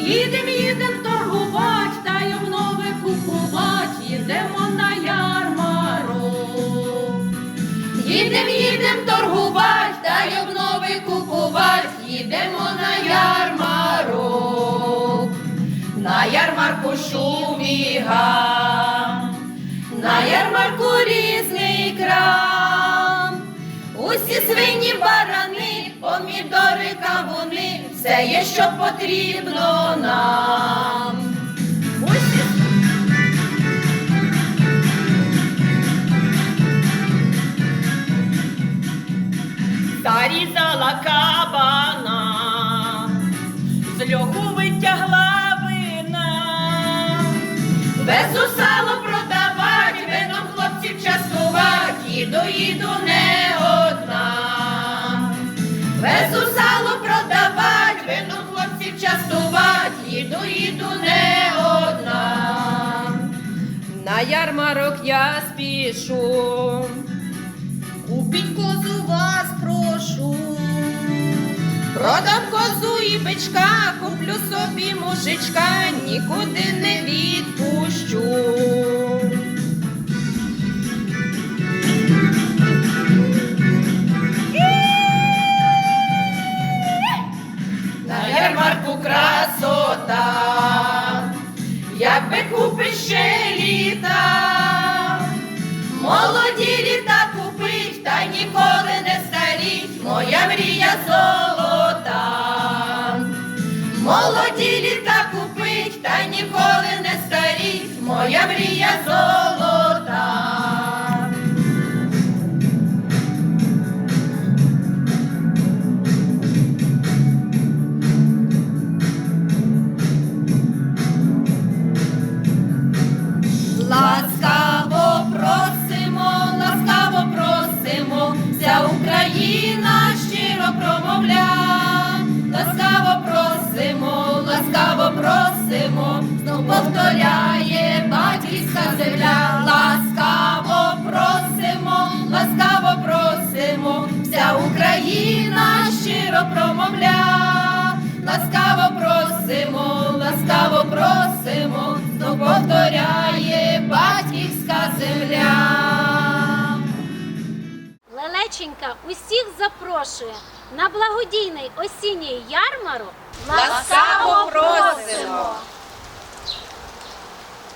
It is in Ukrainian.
Їдем, їдем торгувати, та й купувати, їдемо на ярмарок. Їдем, їдем торгувати, та й купувати, їдемо на ярмарок. На ярмарку шуміга, на ярмарку різний крам. Усі свині барани, помідори кавуни все є, що потрібно нам. Зарізала кабана, з льоху витягла вина, везу сало їду, їду не одна. На ярмарок я спішу. Купіть козу вас прошу. Продам козу і бичка, куплю собі мужичка, нікуди не відпущу. Красота, якби купи ще літа. Молоді літа купить, та ніколи не старіть, моя мрія золота. Просимо, знов повторяє батьківська земля. Ласкаво просимо, ласкаво просимо, вся Україна щиро промовля. Ласкаво просимо, ласкаво просимо, знов повторяє батьківська земля. Лелеченька усіх запрошує запрошує на благодійний осінній ярмарок. Ласкаво просимо!